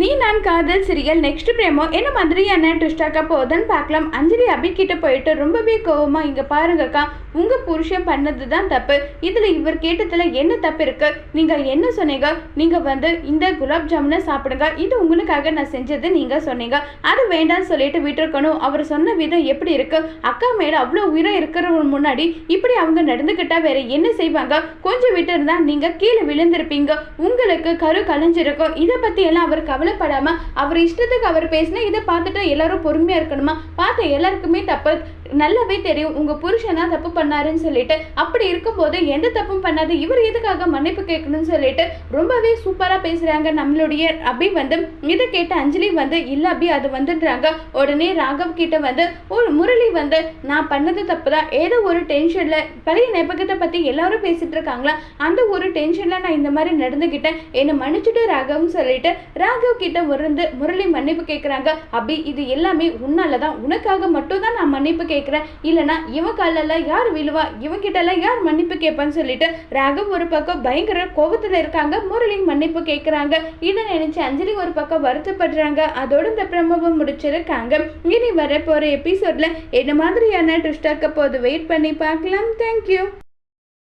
நீ நான் காதல் சிறியல் நெக்ஸ்ட் பிரேமோ என்ன மாதிரியான ட்விஸ்டாக்க போகுதுன்னு பார்க்கலாம். அஞ்சலி அபி கிட்ட போயிட்டு ரொம்பவே கோவமா இங்க பாருங்கக்கா உங்க புருஷன் பண்ணது தான் தப்பு. இதுல இவர் கேட்டதுல என்ன தப்பு இருக்கு? நீங்க என்ன சொன்னீங்க? நீங்க வந்து இந்த குலாப் ஜாமுனை சாப்பிடுங்க. இது உங்களுக்காக நான் செஞ்சது நீங்க சொன்னீங்க. அது வேண்டாம்னு சொல்லிட்டு விட்டுருக்கணும். அவர் சொன்ன விதம் எப்படி இருக்கு? அக்கா மேல அவ்வளோ உயிரம் இருக்கிறவங்க முன்னாடி இப்படி அவங்க நடந்துக்கிட்டா வேற என்ன செய்வாங்க? கொஞ்சம் விட்டு இருந்தா நீங்க கீழே விழுந்திருப்பீங்க. உங்களுக்கு கரு கலைஞ்சிருக்கும். இதை பத்தி எல்லாம் அவர் கவலைப்படாமல் அவர் இஷ்டத்துக்கு அவர் பேசினா இதை பார்த்துட்டு எல்லாரும் பொறுமையாக இருக்கணுமா? பார்த்த எல்லாருக்குமே தப்பு நல்லாவே தெரியும். உங்கள் புருஷன் தான் தப்பு பண்ணாருன்னு சொல்லிட்டு அப்படி இருக்கும்போது எந்த தப்பும் பண்ணாது. இவர் எதுக்காக மன்னிப்பு கேட்கணும்னு சொல்லிட்டு ரொம்பவே சூப்பராக பேசுகிறாங்க நம்மளுடைய அபி வந்து இதை கேட்ட அஞ்சலி வந்து இல்லை அபி அது வந்துடுறாங்க உடனே ராகவ் கிட்ட வந்து ஒரு முரளி வந்து நான் பண்ணது தப்பு தான் ஏதோ ஒரு டென்ஷனில் பழைய ஞாபகத்தை பற்றி எல்லாரும் பேசிகிட்டு இருக்காங்களா? அந்த ஒரு டென்ஷனில் நான் இந்த மாதிரி நடந்துக்கிட்டேன் என்னை மன்னிச்சுட்டு ராகவ்னு சொல்லிட்டு ராகவ் கிட்ட வந்து முரளி மன்னிப்பு கேட்குறாங்க அபி இது எல்லாமே உன்னால தான் உனக்காக மட்டும் தான் நான் மன்னிப்பு கேட்குறேன் இல்லைனா இவன் காலெல்லாம் யார் விழுவா? இவன் கிட்டலாம் யார் மன்னிப்பு கேட்பான்னு சொல்லிட்டு ராகவ் ஒரு பக்கம் பயங்கர கோபத்தில் இருக்காங்க. முரளி மன்னிப்பு கேட்குறாங்க இதை நினைச்சு அஞ்சலி ஒரு பக்கம் வருத்தப்படுறாங்க. அதோட இந்த பிரமவம் முடிச்சிருக்காங்க. இனி வர போகிற எபிசோட்ல என்ன மாதிரியான ட்விஸ்டாக்க போது வெயிட் பண்ணி பார்க்கலாம். தேங்க்யூ